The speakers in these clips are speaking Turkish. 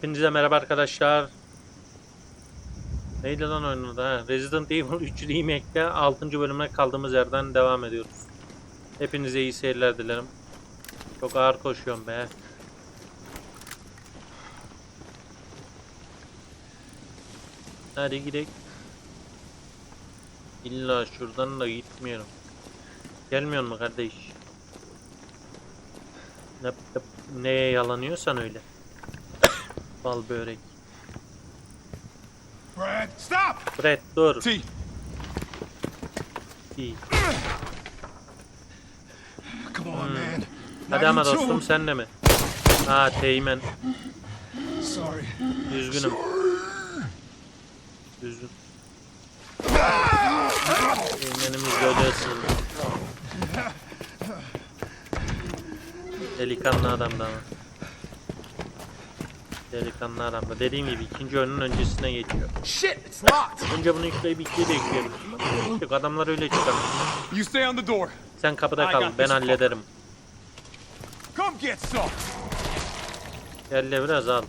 Hepinize merhaba arkadaşlar. Neydi lan oyunun ha? Resident Evil 3 Remake'de 6. bölüme kaldığımız yerden devam ediyoruz. Hepinize iyi seyirler dilerim. Çok ağır koşuyorum be. Hadi gidelim. İlla şuradan da gitmiyorum. Gelmiyor mu kardeş? Ne, ne- yalanıyorsan öyle. Bal börek. Brad, stop! Brett dur. T, İyi. come on, man. Hadi ama dostum too. sen de mi? Ha Teğmen. Sorry. Üzgünüm. Üzgün. Teğmenimiz böyle ısırdı. Delikanlı adamdı ama. Delikanlı adamdı. Dediğim gibi ikinci oyunun öncesine geçiyor. Shit, it's locked. Önce bunu yükleyip ikiye de yükleyelim. Yok adamlar öyle çıkar. You stay on the door. Sen kapıda kal ben hallederim. Come get some. Gel biraz al.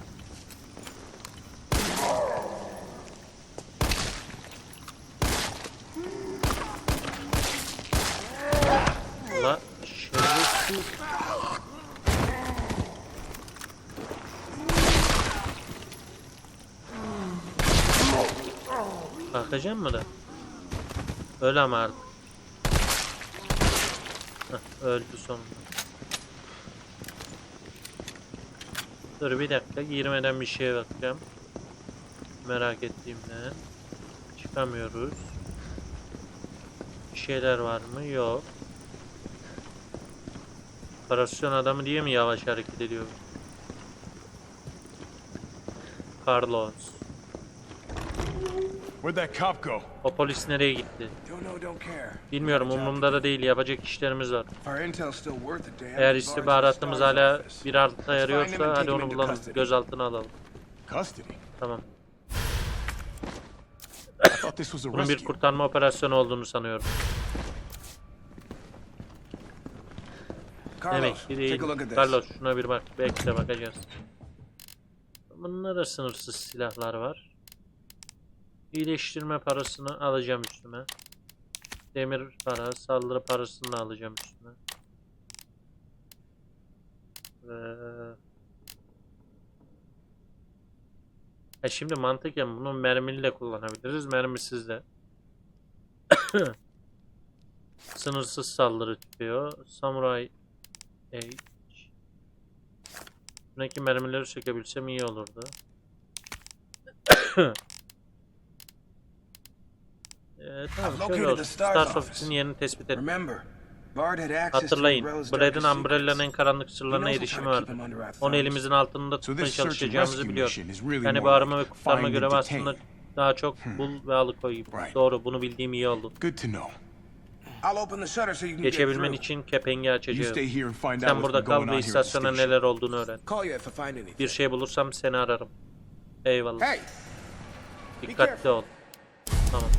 La şerefsiz. Bakacak mı da? Öl ama artık. Öldü sonunda. Dur bir dakika girmeden bir şeye bakacağım. Merak ettiğimden. Çıkamıyoruz. Bir şeyler var mı? Yok. Operasyon adamı diye mi yavaş hareket ediyor? Carlos. Where'd that cop go? O polis nereye gitti? Don't know, don't care. Bilmiyorum umurumda da değil yapacak işlerimiz var. Eğer istihbaratımız hala bir alta yarıyorsa hadi onu bulalım. Gözaltına alalım. Tamam. Bunun bir kurtarma operasyonu olduğunu sanıyorum. Demek ki değil. Carlos şuna bir bak. Belki de bakacağız. Bunlarda da sınırsız silahlar var. İyileştirme parasını alacağım üstüme. Demir para, saldırı parasını da alacağım üstüme. Ve... E şimdi mantıken bunu mermili de kullanabiliriz, mermisiz de. Sınırsız saldırı tutuyor. Samurai H. Buradaki mermileri sökebilsem iyi olurdu. ee, tamam şöyle olsun. Stars Stars office. Office'in yerini tespit to Hatırlayın, darkest Umbrella'nın karanlık sırlarına erişimi vardı. Onu elimizin altında tutmaya çalışacağımızı biliyor. Yani arama ve kurtarma görevi aslında daha çok bul ve alıkoy gibi. Doğru, bunu bildiğim iyi oldu. Geçebilmen için kepengi açacağım. Sen burada kal ve istasyona neler olduğunu öğren. Bir şey bulursam seni ararım. Eyvallah. Dikkatli ol. Tamam.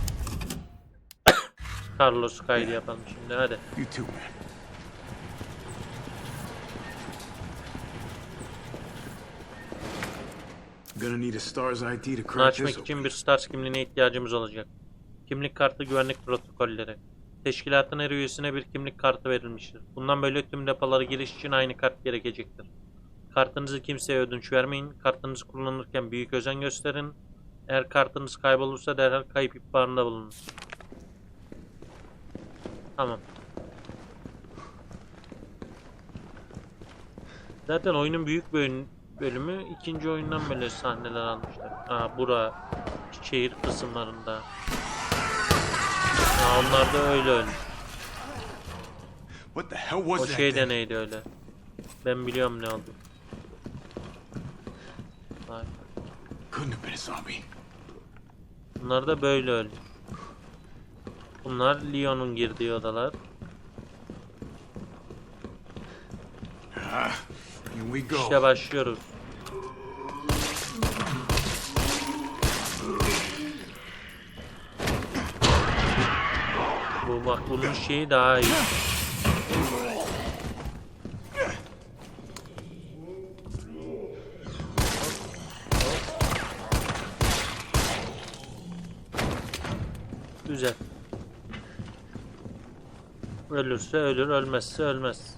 Carlos kaydı yapalım şimdi hadi. You too, man. Gonna need a Stars ID to Bunu açmak için bir Stars kimliğine ihtiyacımız olacak. Kimlik kartı güvenlik protokolleri. Teşkilatın her üyesine bir kimlik kartı verilmiştir. Bundan böyle tüm depolara giriş için aynı kart gerekecektir. Kartınızı kimseye ödünç vermeyin. Kartınızı kullanırken büyük özen gösterin. Eğer kartınız kaybolursa derhal kayıp ihbarında bulunun. Tamam. Zaten oyunun büyük bölüm- bölümü ikinci oyundan böyle sahneler almışlar. Aa bura şehir kısımlarında. Ya onlar da öyle öyle. What the hell was O şey de neydi öyle. Ben biliyorum ne oldu. Bunlar da böyle öyle. Bunlar Leon'un girdiği odalar. İşte başlıyoruz. Bu bak bunun şeyi daha iyi. Ölürse ölür, ölmezse ölmez.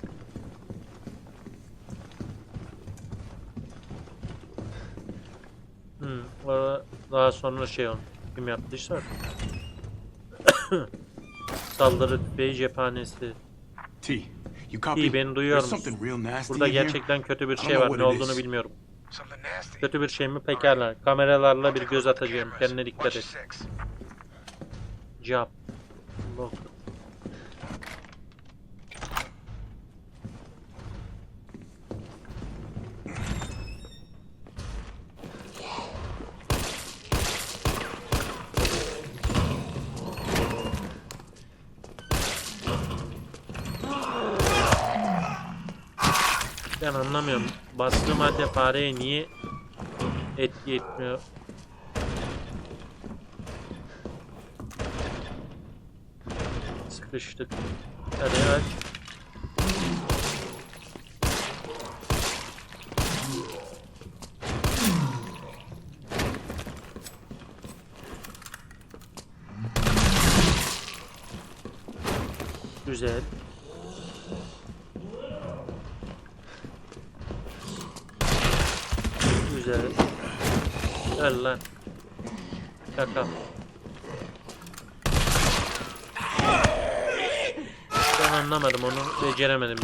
Hmm, o daha sonra şey on. Kim yaptıysa. Saldırı tüfeği cephanesi. T, you copy? İyi beni duyuyor musun? Burada gerçekten kötü bir şey var. Ne olduğunu bilmiyorum. Kötü bir şey mi? Pekala. Kameralarla bir göz atacağım. Kendine dikkat et. Cevap. Lock. Ben anlamıyorum. Bastığım halde fareye niye etki etmiyor? Sıkıştık. Hadi aç. Güzel. Güzel. Gel lan. Şaka. Ben anlamadım onu beceremedim.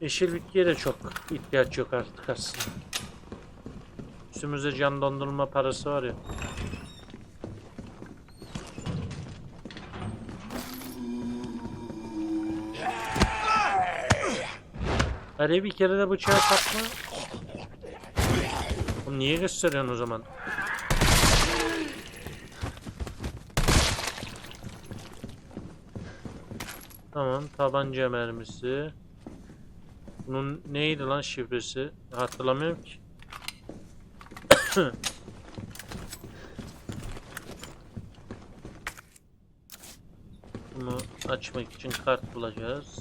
Yeşil bitkiye de çok ihtiyaç yok artık aslında. Üstümüzde can dondurma parası var ya. Hadi bir kere de bıçağı takma. Oğlum niye gösteriyorsun o zaman? Tamam tabanca mermisi. Bunun neydi lan şifresi? Hatırlamıyorum ki. Bunu açmak için kart bulacağız.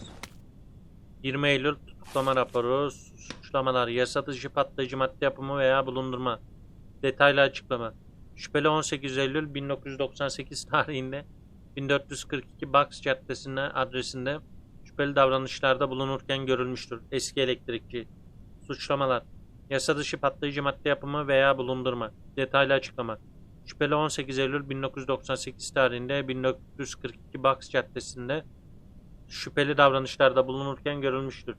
20 Eylül tutuklama raporu, suçlamalar, yasa dışı patlayıcı madde yapımı veya bulundurma. Detaylı açıklama. Şüpheli 18 Eylül 1998 tarihinde 1442 Box Caddesi'ne adresinde şüpheli davranışlarda bulunurken görülmüştür. Eski elektrikçi. Suçlamalar. Yasa dışı patlayıcı madde yapımı veya bulundurma. Detaylı açıklama. Şüpheli 18 Eylül 1998 tarihinde 1442 Box Caddesi'nde şüpheli davranışlarda bulunurken görülmüştür.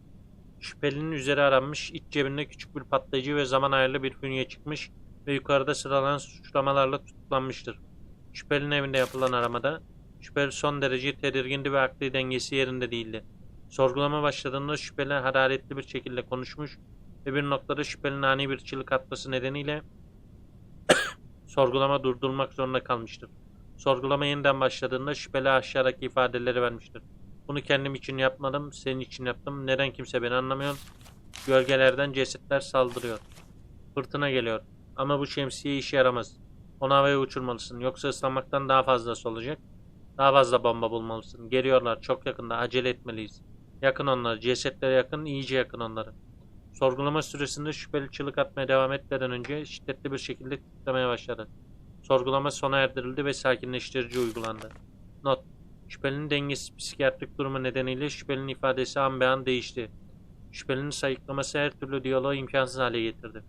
Şüphelinin üzeri aranmış, iç cebinde küçük bir patlayıcı ve zaman ayarlı bir fünye çıkmış ve yukarıda sıralanan suçlamalarla tutuklanmıştır. Şüphelinin evinde yapılan aramada şüpheli son derece tedirgindi ve akli dengesi yerinde değildi. Sorgulama başladığında şüpheli hararetli bir şekilde konuşmuş ve bir noktada şüphelinin ani bir çığlık atması nedeniyle sorgulama durdurulmak zorunda kalmıştır. Sorgulama yeniden başladığında şüpheli aşağıdaki ifadeleri vermiştir. Bunu kendim için yapmadım, senin için yaptım. Neden kimse beni anlamıyor? Gölgelerden cesetler saldırıyor. Fırtına geliyor. Ama bu şemsiye işe yaramaz. Onu havaya uçurmalısın. Yoksa ıslanmaktan daha fazlası olacak. Daha fazla bomba bulmalısın. Geliyorlar. Çok yakında. Acele etmeliyiz. Yakın onları. Cesetlere yakın. iyice yakın onları. Sorgulama süresinde şüpheli çığlık atmaya devam etmeden önce şiddetli bir şekilde titremeye başladı. Sorgulama sona erdirildi ve sakinleştirici uygulandı. Not. Şüphelinin dengesiz psikiyatrik durumu nedeniyle şüphelinin ifadesi an be an değişti. Şüphelinin sayıklaması her türlü diyaloğu imkansız hale getirdi.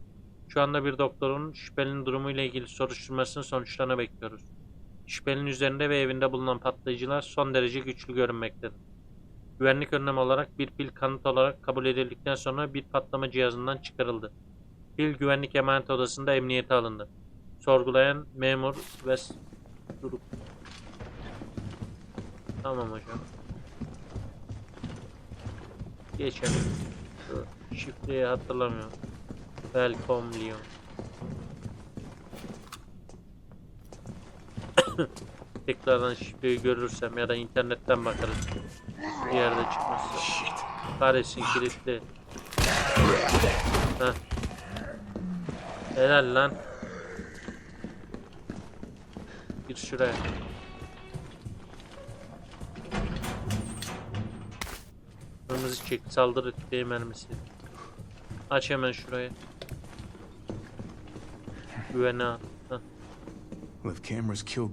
Şu anda bir doktorun şüphelinin durumuyla ilgili soruşturmasının sonuçlarını bekliyoruz. Şüphelinin üzerinde ve evinde bulunan patlayıcılar son derece güçlü görünmektedir. Güvenlik önlemi olarak bir pil kanıt olarak kabul edildikten sonra bir patlama cihazından çıkarıldı. Pil güvenlik emanet odasında emniyete alındı. Sorgulayan memur ve durup Tamam hocam. Geçelim. Şifreyi hatırlamıyorum. Welcome Leon. Tekrardan şifreyi görürsem ya da internetten bakarız. Bir yerde çıkmazsa. Kahretsin kilitli. Heh. Helal lan. Gir şuraya. Çek. Saldırı tüfeği mermisi. Aç hemen şurayı. Güvene al.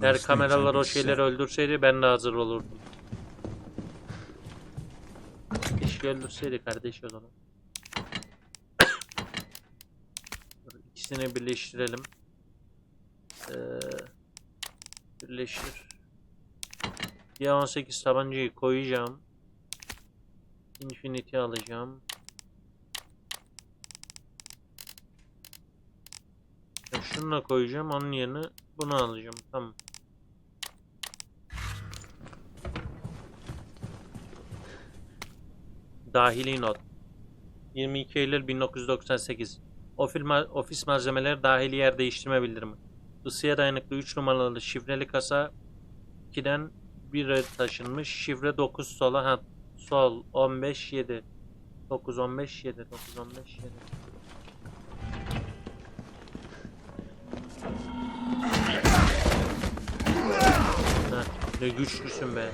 Eğer kameralar o şeyleri öldürseydi ben de hazır olurdum. Keşke öldürseydi kardeş o zaman. İkisini birleştirelim. Ee, birleştir. Ya 18 tabancayı koyacağım. Infinity alacağım. Ya şununla koyacağım. Onun yerine bunu alacağım. Tamam. Dahili not. 22 Eylül 1998. Ofis, ma- ofis malzemeleri dahili yer değiştirme bildirimi. Isıya dayanıklı 3 numaralı şifreli kasa 2'den 1'e taşınmış. Şifre 9 sola ha sol 15 7. 9 15 7 9 15 7. Heh, ne güçlüsün be.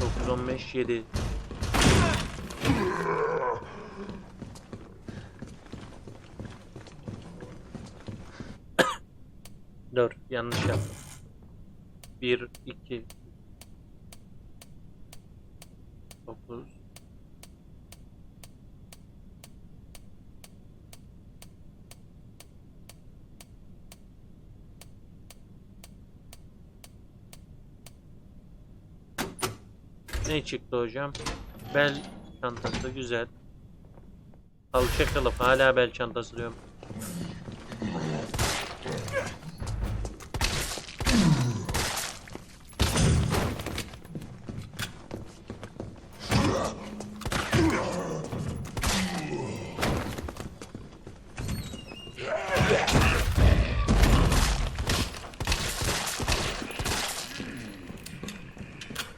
9 15 7. Dur, yanlış yaptım. 1 2 9 Ne çıktı hocam? Bel çantası güzel. Alçak kılıf hala bel çantası diyorum.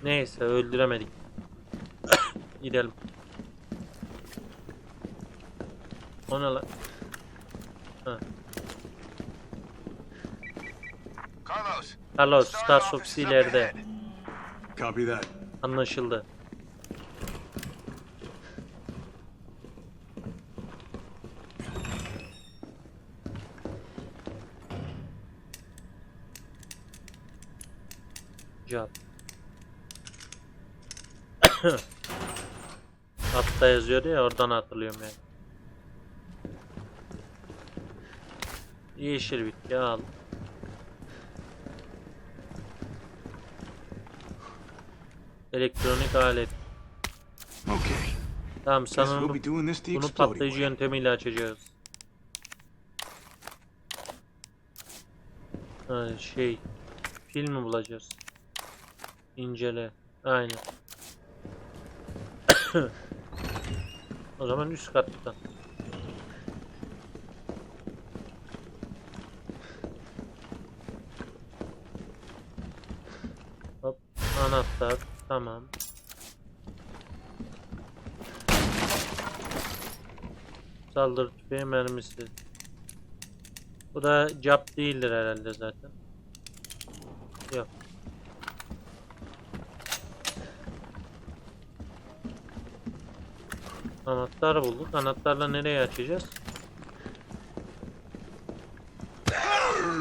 Neyse öldüremedik. Gidelim. O ne lan? Ha. Carlos. Carlos, Stars ofisi ileride. Copy that. Anlaşıldı. Cevap. Hatta yazıyordu ya oradan hatırlıyorum yani. Yeşil bitki al. Elektronik alet. Okay. Tamam sanırım bunu patlayıcı yöntemiyle açacağız. Ha, şey pil mi bulacağız? İncele. Aynen. o zaman üst katta. Hop anahtar tamam. Saldırı tüfeği mermisi. Bu da cap değildir herhalde zaten. Yok. Anahtar bulduk. Anahtarla nereye açacağız?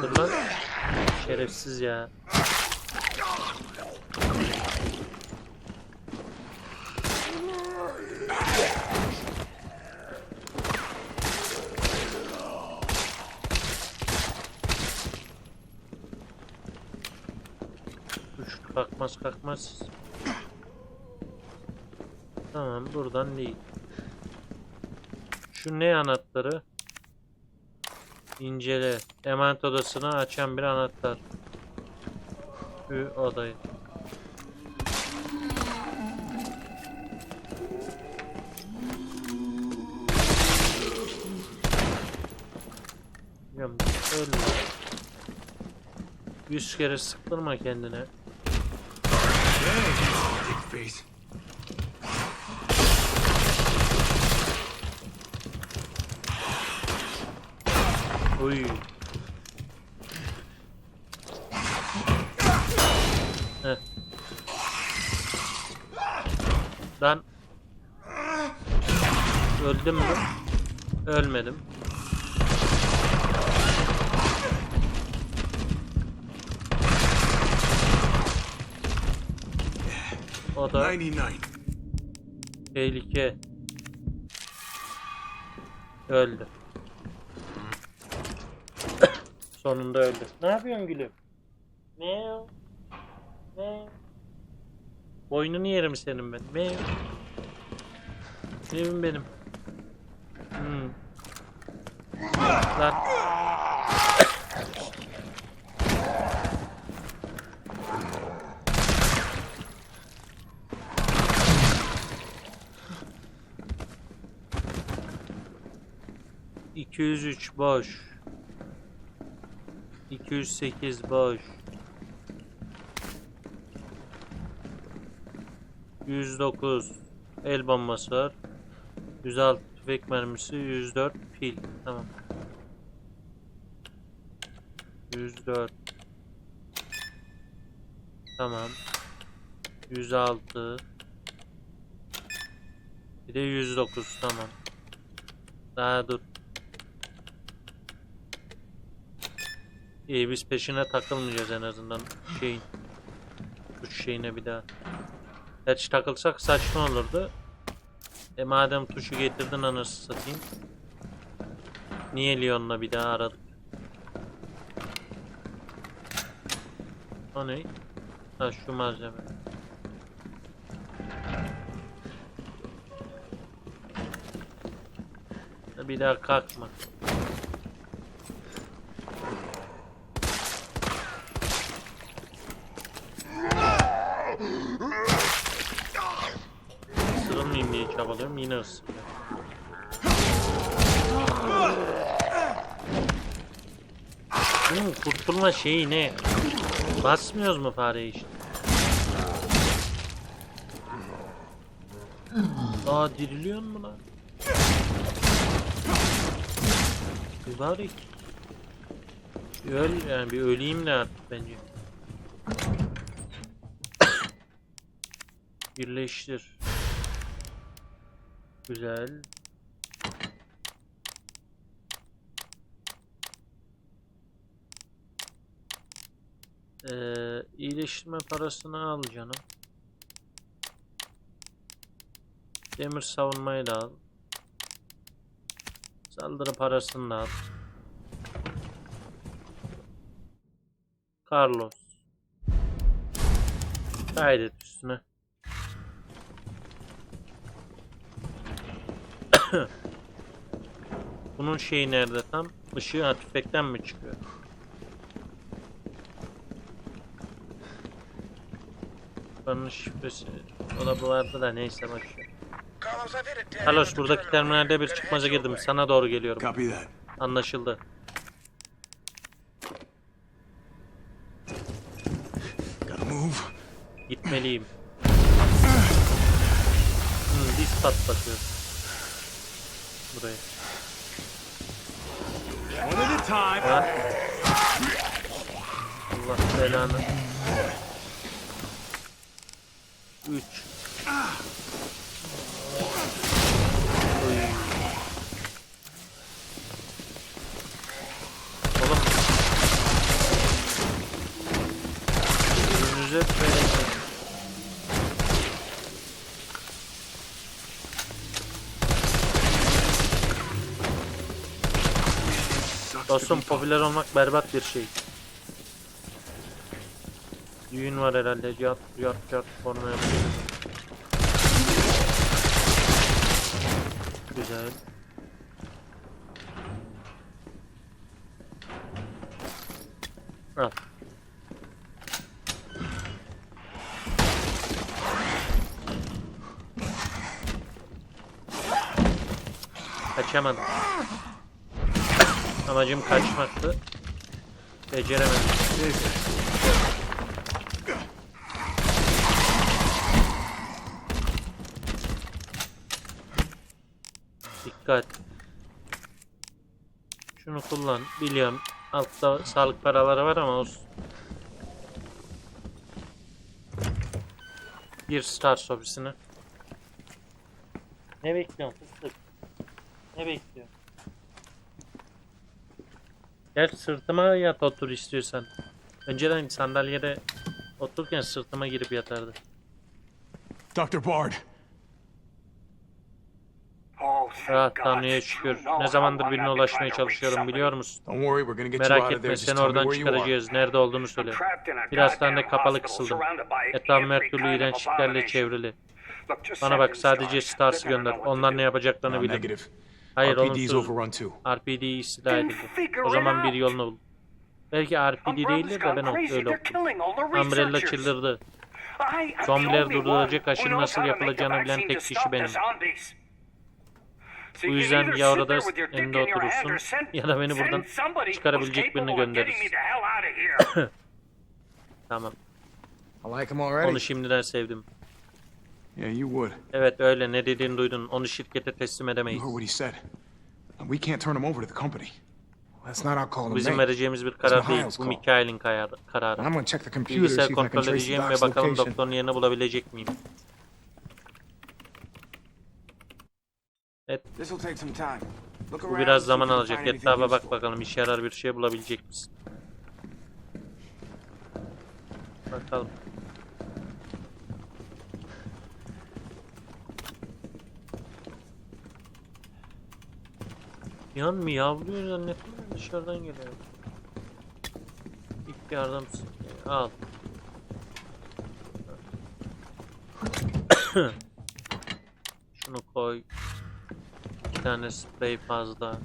Dur lan. Şerefsiz ya. Kalkmaz kalkmaz. Tamam buradan değil. Şu ne anahtarı? İncele. Emanet odasını açan bir anahtar. Şu odayı. Öyle. Yüz kere sıktırma kendine. Uy. Heh. Ben öldüm mü? Ölmedim. O da 99. tehlike öldü. Sonunda öldü. Ne yapıyorsun gülüm? Ne? o? Ne? Boynunu yerim senin ben. Ne? Evim benim. Hmm. Lan. İki yüz üç boş. İki yüz sekiz boş. Yüz dokuz el bombası var. 106 tüfek mermisi, 104 pil. Tamam. 104. Tamam. 106. Bir de 109. Tamam. Daha dur. İyi biz peşine takılmayacağız en azından şeyin. Tuş şeyine bir daha. Gerçi takılsak saçma olurdu. E madem tuşu getirdin anasını satayım. Niye Leon'la bir daha aradık? O ne? Ha şu malzeme. Bir daha kalkma. Çabalıyorum yine ısırıyor. Bunun kurtulma şeyi ne? Basmıyoruz mu fareyi işte? Aa diriliyor mu lan? Mübarek. Öl yani bir öleyim de artık bence. Birleştir. Güzel. Ee, iyileştirme parasını al canım. Demir savunmayı da al. Saldırı parasını da al. Carlos. Kaydet üstüne. Bunun şeyi nerede tam? Işığı ha, tüfekten mi çıkıyor? Buranın şifresi. O da bu vardı da neyse boş ver. Carlos, buradaki terminal. terminalde bir çıkmaza girdim. Sana doğru geliyorum. Anlaşıldı. Gitmeliyim. Hmm, diz patlatıyor. One at time. Ha? Allah belanı. 3 Oğlum. Önünüze verin. Dostum popüler olmak berbat bir şey. Düğün var herhalde. Yat yat yat porno yapıyor. Güzel. Al. Kaçamadım. Amacım kaçmaktı. Beceremedim. Dikkat. Şunu kullan. Biliyorum. Altta sağlık paraları var ama olsun. Bir star sobisini. Ne bekliyorsun fıstık? Ne bekliyorsun? Gel sırtıma yat otur istiyorsan. Önceden sandalyede otururken sırtıma girip yatardı. Dr. Bard. Ah. Tanrı'ya şükür. Ne zamandır birine ulaşmaya çalışıyorum biliyor musun? Merak etme seni oradan çıkaracağız. Nerede olduğunu söyle. Bir hastanede kapalı kısıldım. Etrafım her türlü iğrençliklerle çevrili. Bana bak sadece stars. Stars'ı gönder. Onlar ne yapacaklarını bilir. Hayır RPD's olumsuz. overrun too. RPD istila edildi. O zaman bir yolunu bul. Belki RPD değildir de ben öyle okudum. Umbrella çıldırdı. Only durduracak aşının nasıl yapılacağını bilen tek kişi benim. Bu yüzden ya orada hand oturursun ya da beni buradan çıkarabilecek birini göndeririz. Tamam. Onu şimdiden sevdim. Yeah, you would. Evet öyle ne dediğini duydun. Onu şirkete teslim You edemeyiz. heard what he said. And we can't turn him over to the company. That's not our call to Bizim make. vereceğimiz bir karar değil. Mihail's Bu call. Kararı. I'm gonna check the computer, Bilgisayar if I can kontrol trace the edeceğim ve doc's bakalım location. doktorun yerini bulabilecek miyim? Evet This'll take some time. Look bu around, biraz see if zaman you can alacak. find anything Etrafa bak useful. bakalım işe yarar bir şey bulabilecek misin? Bakalım. Yan mı yavruyor zannettim dışarıdan geliyor. İlk yardım al. Şunu koy. İki tane sprey fazla.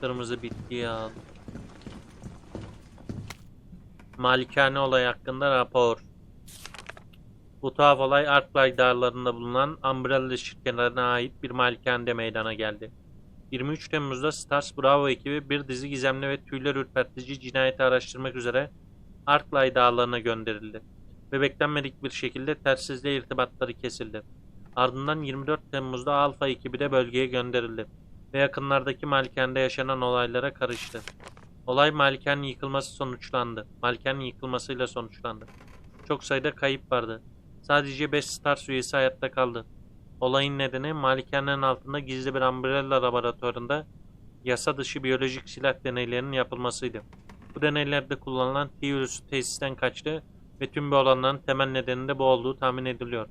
Kırmızı bitkiyi al. Malikane olay hakkında rapor. Bu tuhaf olay Arklay dağlarında bulunan Umbrella şirketlerine ait bir malikanede meydana geldi. 23 Temmuz'da Stars Bravo ekibi bir dizi gizemli ve tüyler ürpertici cinayeti araştırmak üzere Arklay dağlarına gönderildi. Ve beklenmedik bir şekilde telsizle irtibatları kesildi. Ardından 24 Temmuz'da Alfa ekibi de bölgeye gönderildi ve yakınlardaki malikanede yaşanan olaylara karıştı. Olay malikanenin yıkılması sonuçlandı. Malikanenin yıkılmasıyla sonuçlandı. Çok sayıda kayıp vardı. Sadece 5 Stars üyesi hayatta kaldı. Olayın nedeni malikanenin altında gizli bir Umbrella laboratuvarında yasa dışı biyolojik silah deneylerinin yapılmasıydı. Bu deneylerde kullanılan T virüsü tesisten kaçtı ve tüm bu olanların temel nedeni de bu olduğu tahmin ediliyor.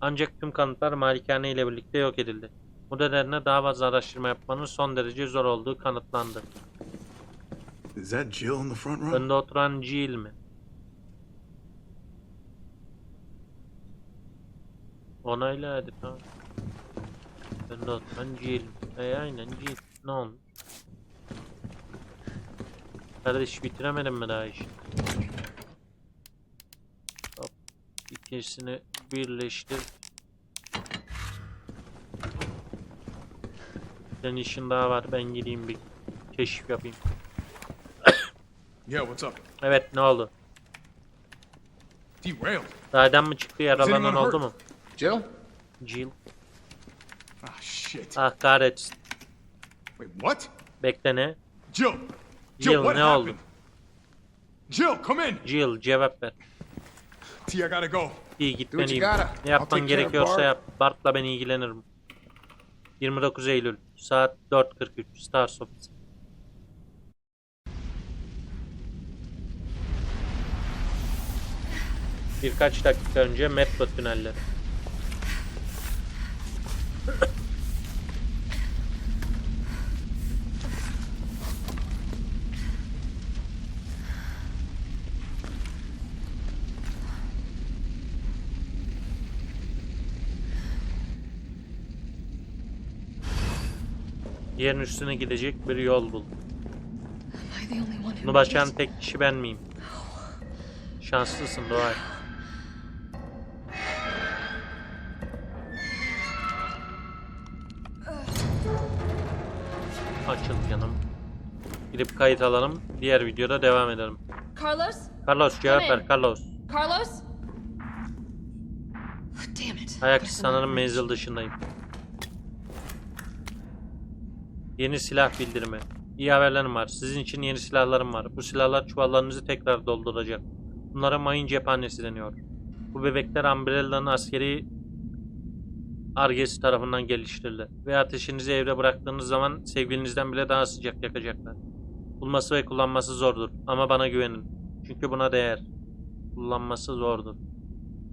Ancak tüm kanıtlar malikane ile birlikte yok edildi. Bu nedenle daha fazla araştırma yapmanın son derece zor olduğu kanıtlandı. Is that Jill in the front row? Önde oturan Jill mi? Onayla hadi tamam. Önde oturan Jill. E aynen Jill. Ne olmuş? Kardeş bitiremedim mi daha işi? Hop. İkisini birleştir. Senin işin daha var. Ben gideyim bir keşif yapayım. Yeah, what's up? Evet ne oldu? Derailed. Raydan mı çıktı yaralanan oldu mu? Jill? Jill. Ah, shit. Ah kahretsin. Wait, what? Bekle ne? Jill. Jill, Jill what ne happened? oldu? Jill, come in. Jill cevap ver. T, I gotta go. İyi gitmeliyim. Ne yapman gerekiyorsa yap. Bart'la ben ilgilenirim. 29 Eylül saat 4.43 Stars Office. Birkaç dakika önce metro tünelleri. Yerin üstüne gidecek bir yol bul. Bunu başaran tek kişi ben miyim? Şanslısın Doğay. Açıl canım. Gidip kayıt alalım. Diğer videoda devam edelim. Carlos? Carlos cevap ver. Carlos. Carlos? Ayak sanırım menzil dışındayım. Yeni silah bildirimi. İyi haberlerim var. Sizin için yeni silahlarım var. Bu silahlar çuvallarınızı tekrar dolduracak. Bunlara mayın cephanesi deniyor. Bu bebekler Umbrella'nın askeri Argesi tarafından geliştirildi. Ve ateşinizi evde bıraktığınız zaman sevgilinizden bile daha sıcak yakacaklar. Bulması ve kullanması zordur ama bana güvenin. Çünkü buna değer. Kullanması zordur.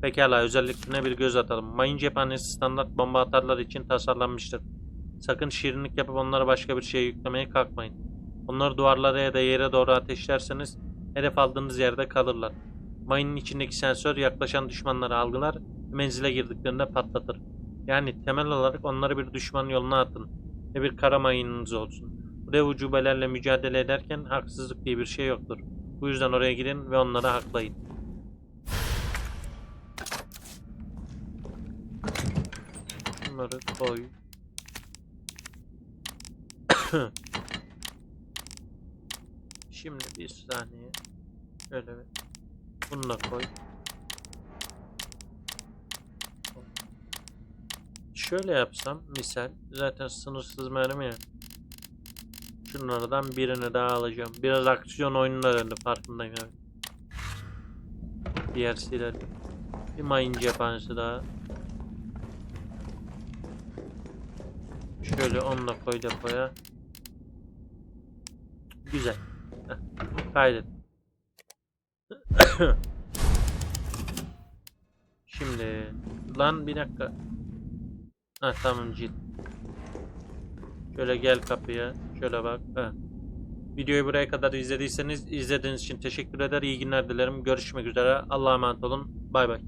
Pekala özelliklerine bir göz atalım. Mayın cephanesi standart bomba atarlar için tasarlanmıştır. Sakın şirinlik yapıp onlara başka bir şey yüklemeye kalkmayın. Onları duvarlara ya da yere doğru ateşlerseniz hedef aldığınız yerde kalırlar. Mayının içindeki sensör yaklaşan düşmanları algılar ve menzile girdiklerinde patlatır. Yani temel olarak onları bir düşman yoluna atın ve bir kara mayınınız olsun. Bu dev ucubelerle mücadele ederken haksızlık diye bir şey yoktur. Bu yüzden oraya gidin ve onları haklayın. Bunları koy. Şimdi bir saniye. Şöyle bir. Bunu da koy. Şöyle yapsam misal zaten sınırsız mermi ya. Şunlardan birini daha alacağım. Biraz aksiyon oyununa döndü farkındayım abi. Diğer silah. Bir mayın cephanesi daha. Şöyle onunla koy depoya. Güzel. Kaydet. Şimdi lan bir dakika. Ha tamam cilt. Şöyle gel kapıya. Şöyle bak. Ha. Videoyu buraya kadar izlediyseniz izlediğiniz için teşekkür eder. İyi günler dilerim. Görüşmek üzere. Allah'a emanet olun. Bay bay.